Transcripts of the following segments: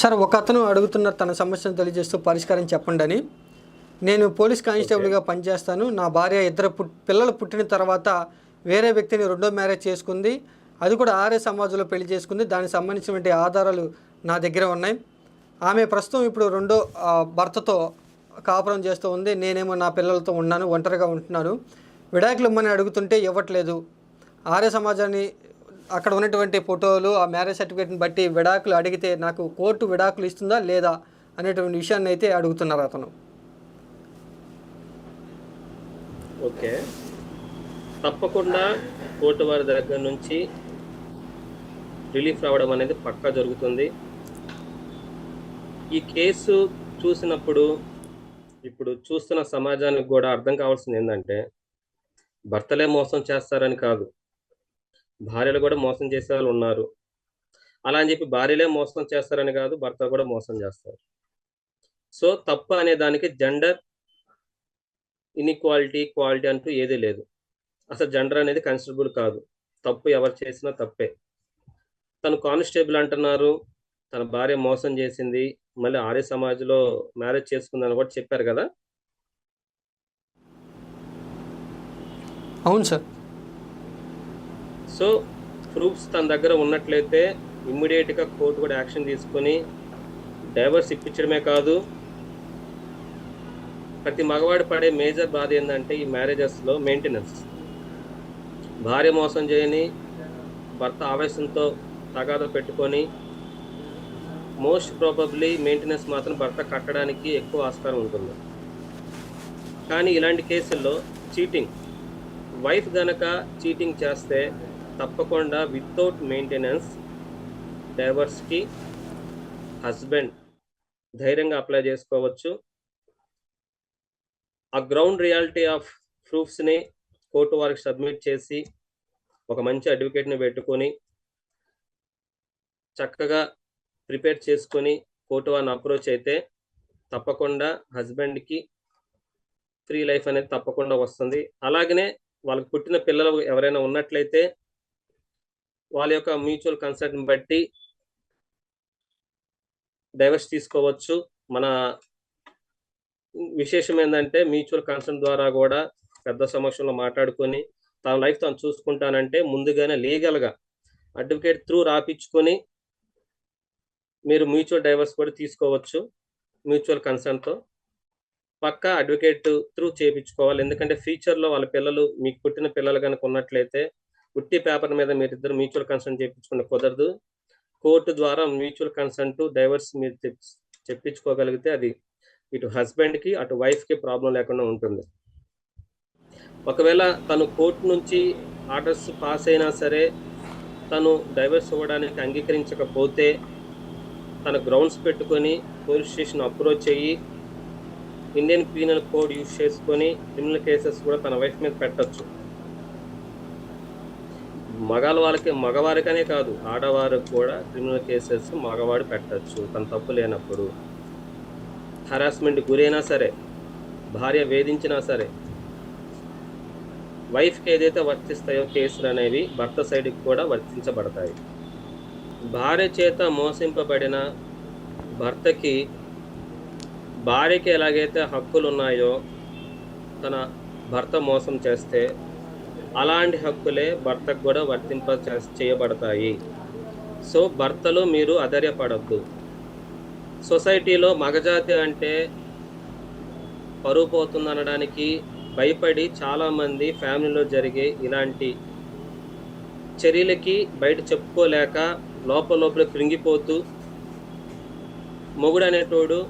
Sir ఒక అతను అడుగుతున్నారు తన సమస్యను తెలియజేస్తూ పరిష్కారం చెప్పండి అని. నేను పోలీస్ కానిస్టేబుల్గా పనిచేస్తాను. నా భార్య ఇద్దరు పుట్ పిల్లలు పుట్టిన తర్వాత వేరే వ్యక్తిని రెండో మ్యారేజ్ చేసుకుంది. అది కూడా ఆర్య సమాజంలో పెళ్ళి చేసుకుంది. దానికి సంబంధించినటువంటి ఆధారాలు నా దగ్గర ఉన్నాయి. ఆమె ప్రస్తుతం ఇప్పుడు రెండో భర్తతో కాపురం చేస్తూ ఉంది. నేనేమో నా పిల్లలతో ఉన్నాను ఒంటరిగా ఉంటున్నాను. విడాకులు ఇమ్మని అడుగుతుంటే ఇవ్వట్లేదు. ఆర్య సమాజాన్ని అక్కడ ఉన్నటువంటి ఫోటోలు ఆ మ్యారేజ్ సర్టిఫికేట్ని బట్టి విడాకులు అడిగితే నాకు కోర్టు విడాకులు ఇస్తుందా లేదా అనేటువంటి విషయాన్ని అయితే అడుగుతున్నారు అతను. ఓకే. తప్పకుండా కోర్టు వారి దగ్గర నుంచి రిలీఫ్ రావడం అనేది పక్కా జరుగుతుంది. ఈ కేసు చూసినప్పుడు ఇప్పుడు చూస్తున్న సమాజానికి కూడా అర్థం కావాల్సింది ఏంటంటే భర్తలే మోసం చేస్తారని కాదు. భార్యలు కూడా మోసం చేసే వాళ్ళు ఉన్నారు. అలా అని చెప్పి భార్యలే మోసం చేస్తారని కాదు భర్త కూడా మోసం చేస్తారు. సో తప్పు అనే దానికి జెండర్ ఇన్ఈక్వాలిటీ క్వాలిటీ అంటూ ఏదీ లేదు. అసలు జెండర్ అనేది కన్సిడరబుల్ కాదు. తప్పు ఎవరు చేసినా తప్పే. తను కానిస్టేబుల్ అంటున్నారు. తన భార్య మోసం చేసింది. మళ్ళీ ఆర్య సమాజ్లో మ్యారేజ్ చేసుకుందని కూడా చెప్పారు కదా? అవును సార్. సో ప్రూఫ్స్ తన దగ్గర ఉన్నట్లయితే ఇమ్మీడియట్గా కోర్టు కూడా యాక్షన్ తీసుకొని డైవర్స్ ఇప్పించడమే కాదు ప్రతి మగవాడు పడే మేజర్ బాధ ఏంటంటే ఈ మ్యారేజెస్లో మెయింటెనెన్స్. భార్య మోసం చేయని భర్త ఆవేశంతో తగాద పెట్టుకొని మోస్ట్ ప్రాబబ్లీ మెయింటెనెన్స్ మాత్రం భర్త కట్టడానికి ఎక్కువ ఆస్కారం ఉంటుంది. కానీ ఇలాంటి కేసుల్లో చీటింగ్ వైఫ్ గనక చీటింగ్ చేస్తే తప్పకుండా వితౌట్ మెయింటెనెన్స్ డైవర్స్కి హస్బెండ్ ధైర్యంగా అప్లై చేసుకోవచ్చు. ఆ గ్రౌండ్ రియాలిటీ ఆఫ్ ప్రూఫ్స్ని కోర్టు వారికి సబ్మిట్ చేసి ఒక మంచి అడ్వకేట్ని పెట్టుకొని చక్కగా ప్రిపేర్ చేసుకొని కోర్టు వారిని అప్రోచ్ అయితే తప్పకుండా హస్బెండ్కి ఫ్రీ లైఫ్ అనేది తప్పకుండా వస్తుంది. అలాగనే వాళ్ళకి పుట్టిన పిల్లలు ఎవరైనా ఉన్నట్లయితే వాళ్ళ యొక్క మ్యూచువల్ కన్సర్ట్ని బట్టి డైవర్స్ తీసుకోవచ్చు. మన విశేషం ఏంటంటే మ్యూచువల్ కన్సర్న్ ద్వారా కూడా పెద్ద సమక్షంలో మాట్లాడుకొని తన లైఫ్ తను చూసుకుంటానంటే ముందుగానే లీగల్గా అడ్వకేట్ త్రూ రాపించుకొని మీరు మ్యూచువల్ డైవర్స్ కూడా తీసుకోవచ్చు మ్యూచువల్ కన్సర్న్తో పక్కా అడ్వకేట్ త్రూ చేయించుకోవాలి ఎందుకంటే ఫ్యూచర్లో వాళ్ళ పిల్లలు మీకు పుట్టిన పిల్లలు కనుక ఉన్నట్లయితే ఉట్టి పేపర్ మీద మీరు ఇద్దరు మ్యూచువల్ కన్సల్ట్ చేయించుకుంటే కుదరదు. కోర్టు ద్వారా మ్యూచువల్ కన్సల్ట్ డైవర్స్ మీరు చెప్పించుకోగలిగితే అది ఇటు హస్బెండ్కి అటు వైఫ్కి ప్రాబ్లం లేకుండా ఉంటుంది. ఒకవేళ తను కోర్టు నుంచి ఆర్డర్స్ పాస్ అయినా సరే తను డైవర్స్ ఇవ్వడానికి అంగీకరించకపోతే తన గ్రౌండ్స్ పెట్టుకొని పోలీస్ స్టేషన్ అప్రోచ్ అయ్యి ఇండియన్ పీనల్ కోడ్ యూజ్ చేసుకొని క్రిమినల్ కేసెస్ కూడా తన వైఫ్ మీద పెట్టచ్చు. మగాళ్ళ వాళ్ళకి మగవారికనే కాదు ఆడవారికి కూడా క్రిమినల్ కేసెస్ మగవాడు పెట్టచ్చు. తన తప్పు లేనప్పుడు హరాస్మెంట్ గురైనా సరే భార్య వేధించినా సరే వైఫ్కి ఏదైతే వర్తిస్తాయో కేసులు అనేవి భర్త సైడ్కి కూడా వర్తించబడతాయి. భార్య చేత మోసింపబడిన భర్తకి భార్యకి ఎలాగైతే హక్కులు ఉన్నాయో తన భర్త మోసం చేస్తే అలాంటి హక్కులే భర్తకు కూడా వర్తింప చేయబడతాయి. సో భర్తలు మీరు అధైర్యపడద్దు. సొసైటీలో మగజాతి అంటే పరువు పోతుంది అనడానికి భయపడి చాలామంది ఫ్యామిలీలో జరిగే ఇలాంటి చర్యలకి బయట చెప్పుకోలేక లోపల లోపల కృంగిపోతూ మొగుడు అనేటోడు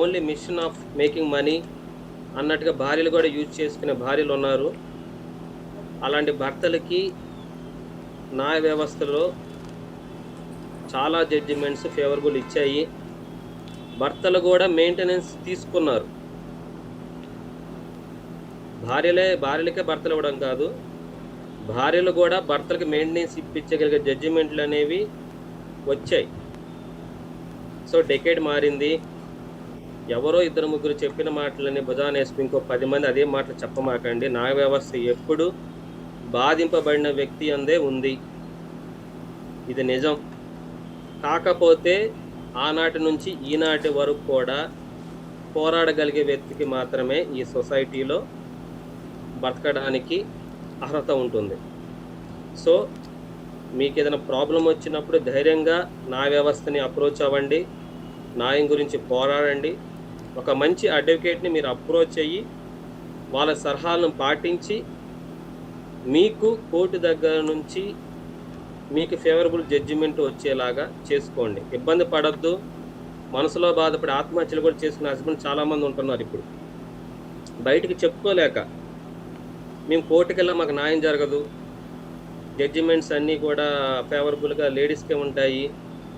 only mission of making money అన్నట్టుగా భార్యలు కూడా యూజ్ చేసుకునే భార్యలు ఉన్నారు. అలాంటి భర్తలకి న్యాయ వ్యవస్థలో చాలా జడ్జిమెంట్స్ ఫేవరబుల్ ఇచ్చాయి. భర్తలు కూడా మెయింటెనెన్స్ తీసుకున్నారు. భార్యలే భార్యలకే భర్తలు ఇవ్వడం కాదు. భార్యలు కూడా భర్తలకు మెయింటెనెన్స్ ఇప్పించగలిగే జడ్జిమెంట్లు అనేవి వచ్చాయి. సో డెకేడ్ మారింది. ఎవరో ఇద్దరు ముగ్గురు చెప్పిన మాటలని భుజాన వేసుకుని ఇంకో పది మంది అదే మాటలు చెప్పమాకండి. న్యాయ వ్యవస్థ ఎప్పుడు బాధింపబడిన వ్యక్తి అందే ఉంది. ఇది నిజం. కాకపోతే ఆనాటి నుంచి ఈనాటి వరకు కూడా పోరాడగలిగే వ్యక్తికి మాత్రమే ఈ సొసైటీలో బతకడానికి అర్హత ఉంటుంది. సో మీకు ఏదైనా ప్రాబ్లం వచ్చినప్పుడు ధైర్యంగా నా వ్యవస్థని అప్రోచ్ అవ్వండి. న్యాయం గురించి పోరాడండి. ఒక మంచి అడ్వకేట్ని మీరు అప్రోచ్ అయ్యి వాళ్ళ సలహాలను పాటించి మీకు కోర్టు దగ్గర నుంచి మీకు ఫేవరబుల్ జడ్జిమెంట్ వచ్చేలాగా చేసుకోండి. ఇబ్బంది పడద్దు. మనసులో బాధపడి ఆత్మహత్యలు కూడా చేసుకునే హస్బెండ్ చాలామంది ఉంటున్నారు ఇప్పుడు. బయటికి చెప్పుకోలేక మేము కోర్టుకి వెళ్ళా మాకు న్యాయం జరగదు. జడ్జిమెంట్స్ అన్నీ కూడా ఫేవరబుల్గా లేడీస్కే ఉంటాయి.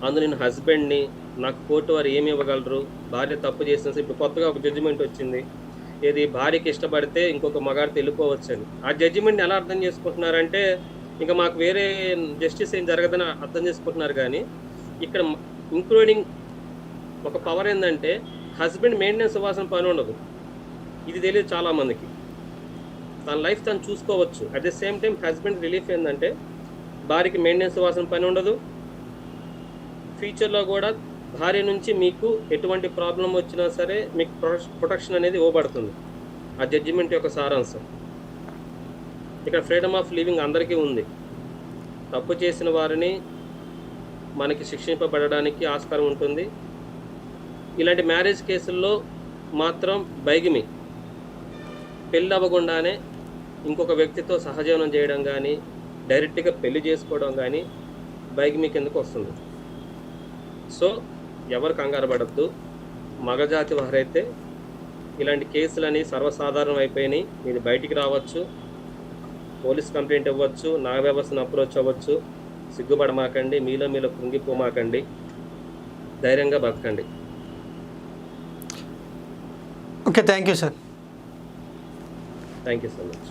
అందులో నేను హస్బెండ్ని నాకు కోర్టు వారు ఏమి ఇవ్వగలరు? భార్య తప్పు చేసిన ఇప్పుడు కొత్తగా ఒక జడ్జిమెంట్ వచ్చింది. ఏది భార్యకి ఇష్టపడితే ఇంకొక మగాడితో వెళ్ళిపోవచ్చు అని ఆ జడ్జిమెంట్ని ఎలా అర్థం చేసుకుంటున్నారంటే ఇంకా మాకు వేరే జస్టిస్ ఏం జరగదని అర్థం చేసుకుంటున్నారు కానీ ఇక్కడ ఇంక్లూడింగ్ ఒక పవర్ ఏంటంటే హస్బెండ్ మెయింటెనెన్స్ ఇవ్వాల్సిన పని ఉండదు. ఇది తెలియదు చాలామందికి తన లైఫ్ తను చూసుకోవచ్చు. At the same time husband relief ఏంటంటే భార్యకి మెయింటెనెన్స్ ఇవ్వాల్సిన పని ఉండదు. ఫ్యూచర్లో కూడా భార్య నుంచి మీకు ఎటువంటి ప్రాబ్లం వచ్చినా సరే మీకు ప్రొటెక్షన్ అనేది ఇవ్వబడుతుంది. ఆ జడ్జిమెంట్ యొక్క సారాంశం. ఇక్కడ ఫ్రీడమ్ ఆఫ్ లివింగ్ అందరికీ ఉంది. తప్పు చేసిన వారిని మనకి శిక్షింపబడడానికి ఆస్కారం ఉంటుంది. ఇలాంటి మ్యారేజ్ కేసుల్లో మాత్రం బైగిమి పెళ్ళి అవ్వకుండానే ఇంకొక వ్యక్తితో సహజీవనం చేయడం కానీ డైరెక్ట్గా పెళ్ళి చేసుకోవడం కానీ బైగిమి కిందకు వస్తుంది. సో ఎవరు కంగారు పడద్దు. మగజాతి వారైతే ఇలాంటి కేసులని సర్వసాధారణం అయిపోయినాయి. మీరు బయటికి రావచ్చు పోలీస్ కంప్లైంట్ ఇవ్వచ్చు నాగ వ్యవస్థను అప్రోచ్ అవ్వచ్చు. సిగ్గుపడమాకండి మీలో మీలో కృంగిపోమాకండి. ధైర్యంగా బతకండి. Okay thank you sir. Thank you so much.